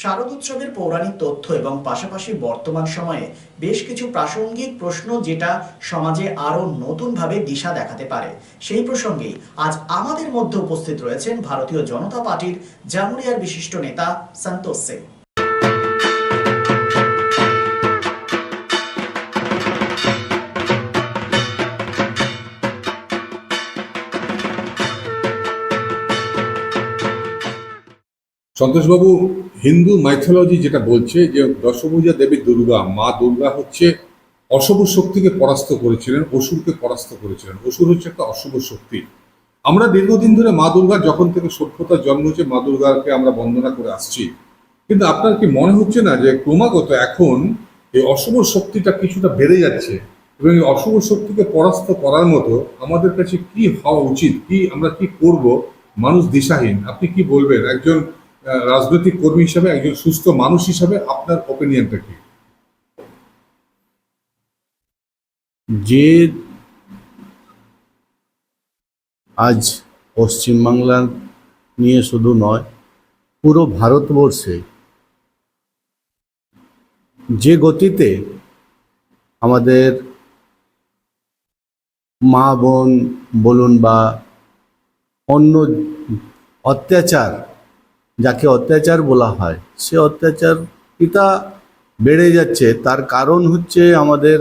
শারদ উৎসবের পৌরাণিক তথ্য এবং পাশাপাশি বর্তমান সময়ে বেশ কিছু প্রাসঙ্গিক প্রশ্ন যেটা সমাজে আরও নতুনভাবে দিশা দেখাতে পারে। সেই প্রসঙ্গেই আজ আমাদের মধ্যে উপস্থিত রয়েছেন ভারতীয় জনতা পার্টির জামুরিয়ার বিশিষ্ট নেতা সন্তোষ সিং সন্তোষবাবু হিন্দু মাইথোলজি যেটা বলছে যে দশভূজা দেবী দুর্গা, মা দুর্গা হচ্ছে অশুভ শক্তিকে পরাস্ত করেছিলেন, অসুরকে পরাস্ত করেছিলেন। অসুর হচ্ছে একটা অশুভ শক্তি। আমরা দীর্ঘদিন ধরে মা দুর্গার যখন থেকে সভ্যতার জন্ম হচ্ছে মা দুর্গাকে আমরা বন্দনা করে আসছি। কিন্তু আপনার কি মনে হচ্ছে না যে ক্রমাগত এখন এই অশুভ শক্তিটা কিছুটা বেড়ে যাচ্ছে এবং এই অশুভ শক্তিকে পরাস্ত করার মতো আমাদের কাছে কি হওয়া উচিত? কি আমরা কি করব? মানুষ দিশাহীন। আপনি কি বলবেন? একজন রাজনৈতিক কর্মী হিসাবে, একজন সুস্থ মানুষ হিসাবে আপনার ওপিনিয়নটা কি? যে আজ পশ্চিমবাংলার নিয়ে শুধু নয়, পুরো ভারতবর্ষে যে গতিতে আমাদের মা বোন বলুন বা অন্য অত্যাচার যাকে অত্যাচার বলা হয় সে অত্যাচার এটা বেড়ে যাচ্ছে। তার কারণ হচ্ছে আমাদের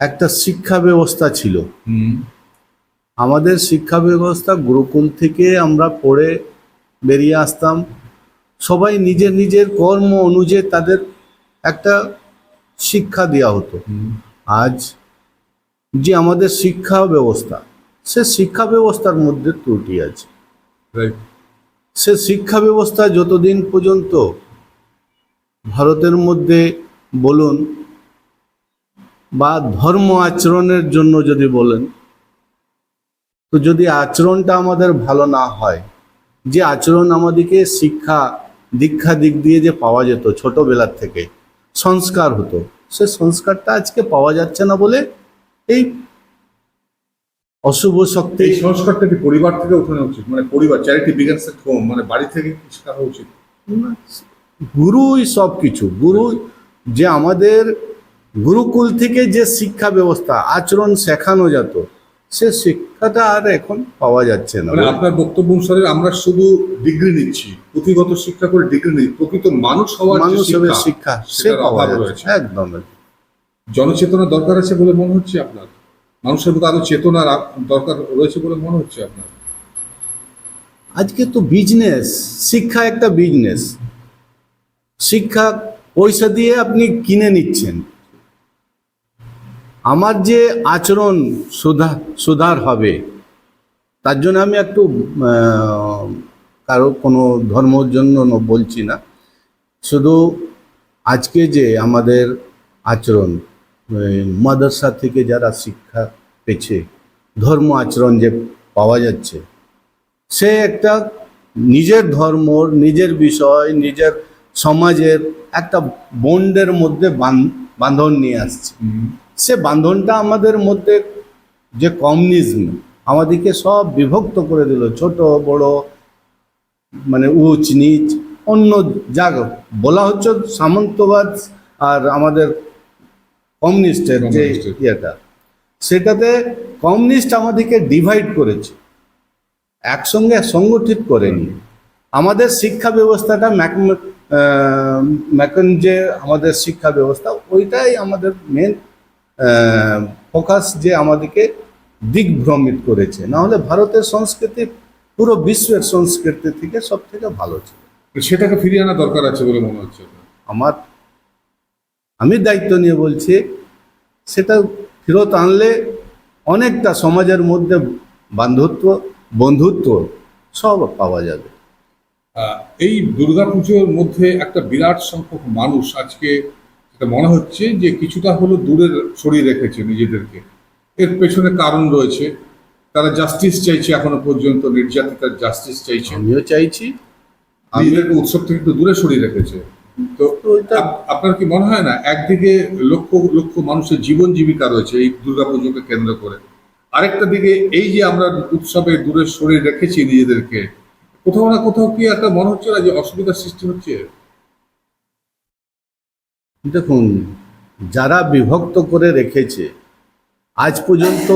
একটা শিক্ষা ব্যবস্থা ছিল। আমাদের শিক্ষা ব্যবস্থা গুরুকুল থেকে আমরা পড়ে বেরিয়ে আসতাম। সবাই নিজের নিজের কর্ম অনুযায়ী তাদের একটা শিক্ষা দেওয়া হতো। আজ যে আমাদের শিক্ষা ব্যবস্থা সে শিক্ষা ব্যবস্থার মধ্যে ত্রুটি আছে। রাইট সে শিক্ষা ব্যবস্থা যতদিন পর্যন্ত ভারতের মধ্যে বলুন বা ধর্ম আচরণের জন্য যদি বলেন, তো যদি আচরণটা আমাদের ভালো না হয়, যে আচরণ আমাদেরকে শিক্ষা দীক্ষা দিক দিয়ে যে পাওয়া যেত ছোটবেলার থেকে, সংস্কার হতো, সে সংস্কারটা আজকে পাওয়া যাচ্ছে না বলে এই অশুভ শক্তি। এই সংস্কারটা কি পরিবার থেকে উঠানো উচিত? মানে পরিবার চ্যারিটি বিগান্স এট হোম মানে বাড়ি থেকে শেখা উচিত? গুরুই সব কিছু। গুরু যে আমাদের গুরুকুল থেকে যে শিক্ষা ব্যবস্থা আচরণ শেখানো যেত সে শিক্ষাটা আর এখন পাওয়া যাচ্ছে না। মানে আপনার বক্তব্য অনুসারে আমরা শুধু ডিগ্রি নিচ্ছি পুঁথিগত শিক্ষা করে ডিগ্রি নিচ্ছি প্রকৃত মানুষ হওয়ার মানুষ শিক্ষা, সে পাওয়া যাচ্ছে একদম জনচেতনা দরকার আছে বলে মনে হচ্ছে আপনার? মানুষের মধ্যে আরও চেতনার দরকার রয়েছে বলে মনে হচ্ছে আপনার? আজকে তো বিজনেস শিক্ষা একটা বিজনেস শিক্ষা পয়সা দিয়ে আপনি কিনে নিচ্ছেন। আমার যে আচরণ সুধার হবে, তার জন্য আমি একটু কারও কোনো ধর্মর জন্য বলছি না। শুধু আজকে যে আমাদের আচরণ মাদ্রাসা থেকে যারা শিক্ষা পেয়েছে ধর্ম আচরণ যে পাওয়া যাচ্ছে সে একটা নিজের ধর্ম নিজের বিষয় নিজের সমাজের একটা বন্ডের মধ্যে বাঁধন নিয়ে আসছে। সে বাঁধনটা আমাদের মধ্যে যে কমিউনিজম আমাদেরকে সব বিভক্ত করে দিল ছোট বড় মানে উচ নিচ অন্য যা বলা হচ্ছে সামন্তবাদ আর আমাদের কমিউনিস্টের যে। ইয়েটা সেটাতে কমিউনিস্ট আমাদেরকে ডিভাইড করেছে একসঙ্গে সংগঠিত করেনি। আমাদের শিক্ষা ব্যবস্থাটা ম্যাক- ম্যাকন যে আমাদের শিক্ষা ব্যবস্থা ওইটাই আমাদের মেন ফোকাস যে আমাদেরকে দিগ্ভ্রমিত করেছে। না হলে ভারতের সংস্কৃতি পুরো বিশ্বের সংস্কৃতি থেকে সব থেকে ভালো ছিল। সেটাকে ফিরিয়ে আনা দরকার আছে বলে মনে হচ্ছে আমার আমি দায়িত্ব নিয়ে বলছি সেটা ফেরত আনলে অনেকটা সমাজের মধ্যে বান্ধবত্ব বন্ধুত্ব সব পাওয়া যাবে। এই দুর্গাপুজোর মধ্যে একটা বিরাট সংখ্যক মানুষ আজকে যেটা মনে হচ্ছে যে কিছুটা হলো দূরের সরিয়ে রেখেছে নিজেদেরকে। এর পেছনে কারণ রয়েছে। তারা জাস্টিস চাইছে এখনও পর্যন্ত নির্যাতিতার জাস্টিস চাইছে। আমিও চাইছি। উৎসব থেকে একটু দূরে সরিয়ে রেখেছে। তো আপনার কি মনে হয় না একদিকে লক্ষ লক্ষ মানুষের জীবন জীবিকা রয়েছে এই দুর্গাপুজোকে কেন্দ্র করে। আরেকটা দিকে এই যে আমরা উৎসবে দূরে সরিয়ে রেখেছি নিজেদেরকে কোথাও না কোথাও কি একটা মনে হচ্ছে না যে অসুবিধার সৃষ্টি হচ্ছে? দেখুন যারা বিভক্ত করে রেখেছে আজ পর্যন্ত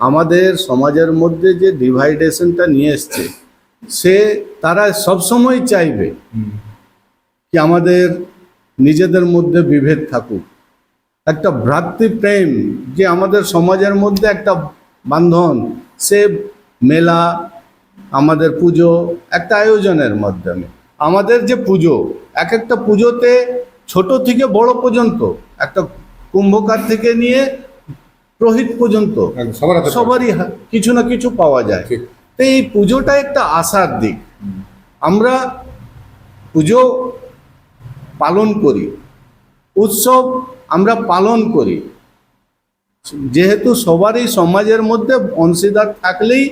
আমাদের সমাজের মধ্যে যে ডিভাইডেশনটা নিয়ে এসছে সে তারা সবসময় চাইবে কি আমাদের নিজেদের মধ্যে বিভেদ থাকুক। একটা ভ্রাতৃপ্রেম যে আমাদের সমাজের মধ্যে একটা বান্ধন সে মেলা আমাদের পুজো একটা আয়োজনের মাধ্যমে। আমাদের যে পুজো এক একটা পুজোতে ছোট থেকে বড় পর্যন্ত একটা কুম্ভকার থেকে নিয়ে প্রহিত পর্যন্ত সবারই কিছু না কিছু পাওয়া যায়। তো এই পুজোটা একটা আশার দিক। আমরা পুজো পালন করি। উৎসব আমরা পালন করি। যেহেতু সবারই সমাজের মধ্যে অংশীদার থাকলেই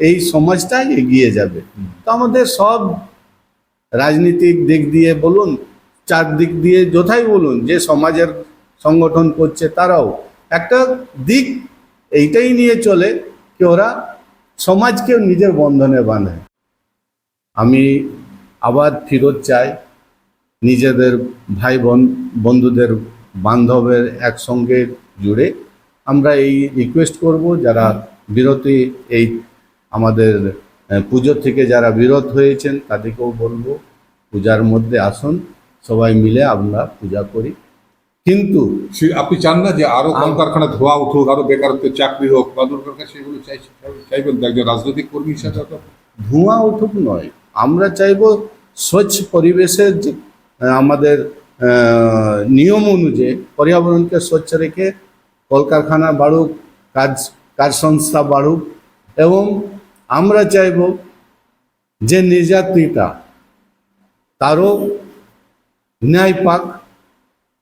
এই সমাজটা এগিয়ে যাবে। তো আমাদের সব রাজনীতিক দিক দিয়ে বলুন, চারদিক দিয়ে যথাই বলুন, যে সমাজের সংগঠন করছে তারাও। একটা দিক এইটাই নিয়ে চলে কি ওরা সমাজকে নিজের বন্ধনে বাঁধে। আমি আবার ফিরত চাই। নিজেদের ভাই বোন বন্ধুদের বান্ধবের একসঙ্গে জুড়ে আমরা এই রিকোয়েস্ট করব যারা বিরতি এই আমাদের পুজো থেকে যারা বিরত হয়েছেন তাদেরকেও বলব পূজার মধ্যে আসুন সবাই মিলে আমরা পূজা করি। কিন্তু আপনি চান না যে আরও কলকারখানা ধোয়া উঠুক আরও বেকারত্বের চাকরি হোক বা দরকার সেগুলো চাইছে চাইবেন একজন রাজনৈতিক কর্মী হিসাবে ধোঁয়া উঠুক নয় আমরা চাইব স্বচ্ছ পরিবেশের যে আমাদের নিয়ম অনুযায়ী পর্যাবরণকে স্বচ্ছ রেখে কলকারখানা বাড়ুক, কাজ কাজ সংস্থা বাড়ুক, এবং আমরা চাইব যে নির্যাতিতা তারও ন্যায় পাক,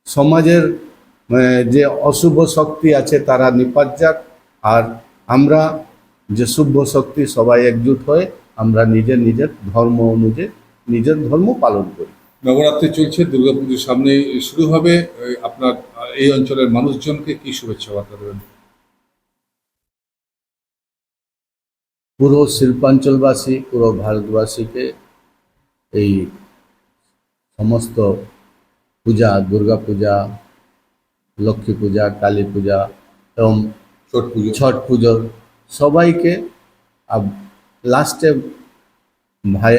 সমাজের যে অশুভ শক্তি আছে তারা নিপাত যাক, আর আমরা যে শুভ শক্তি সবাই একজুট হয়ে আমরা নিজের নিজের ধর্ম অনুযায়ী, নিজের ধর্ম পালন করি। নবরাত্রি চলছে দুর্গাপুজোর সামনে শুরু হবে। আপনার এই অঞ্চলের মানুষজনকে কি শুভেচ্ছা বার্তা দেবেন? পুরো শিল্পাঞ্চলবাসী পুরো ভারতবাসীকে এই সমস্ত পূজা দুর্গা পূজা লক্ষ্মী পূজা কালী পূজা এবং ছট পুজো। ছট পুজোর সবাইকে লাস্টে ভাই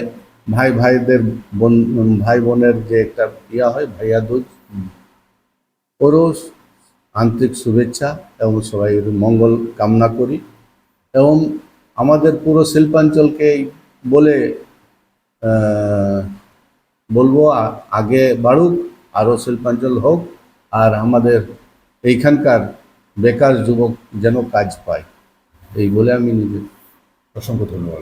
ভাই ভাইদের বোন, ভাই বোনের যে একটা ইয়া হয়, ভাইয়া দুজ ওরও আন্তরিক শুভেচ্ছা এবং সবাই মঙ্গল কামনা করি। এবং আমাদের পুরো শিল্পাঞ্চলকে বলে বলব আগে বাড়ুক, আরও শিল্পাঞ্চল হোক, আর আমাদের এইখানকার বেকার যুবক যেন কাজ পায়। এই বলে আমি নিজে অসংখ্য ধন্যবাদ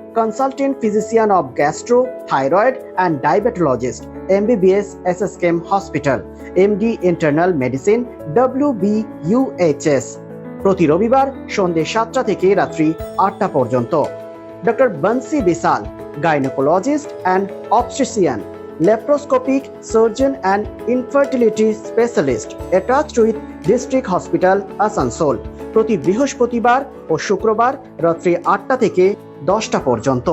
consultant physician of gastro, thyroid, and diabetologist, MBBS SSKM Hospital, MD Internal Medicine, WBUHS প্রতি রবিবার সন্ধ্যে সাতটা থেকে রাত্রি আটটা পর্যন্ত। Doctor Bansi Vishal gynaecologist and obstetrician laparoscopic surgeon and infertility specialist attached with district hospital Asansol প্রতি বৃহস্পতিবার ও শুক্রবার রাত্রি আটটা থেকে দশটা পর্যন্ত।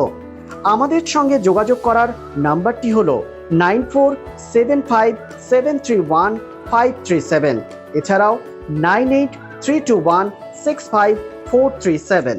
আমাদের সঙ্গে যোগাযোগ করার নাম্বারটি হলো nine four seven five seven three one five three seven. এছাড়াও nine eight three two one six five four three seven.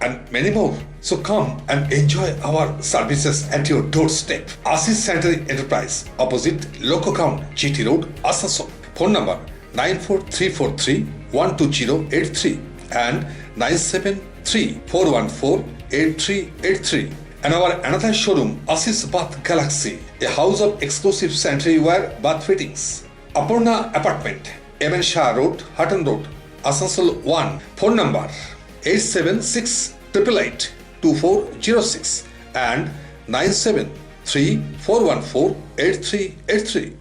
and many more. So come and enjoy our services at your doorstep. Asis Sanitary Enterprise, opposite Loco Ground, GT Road, Asansol. Phone number 94343 12083 and 973-414-8383. And our another showroom, Asis Bath Galaxy, a house of exclusive sanitary ware bath fittings. Apurna Apartment, MN Shah Road, Hutton Road, Asansol 1. Phone number 876 888 2406 and 973 414 8383.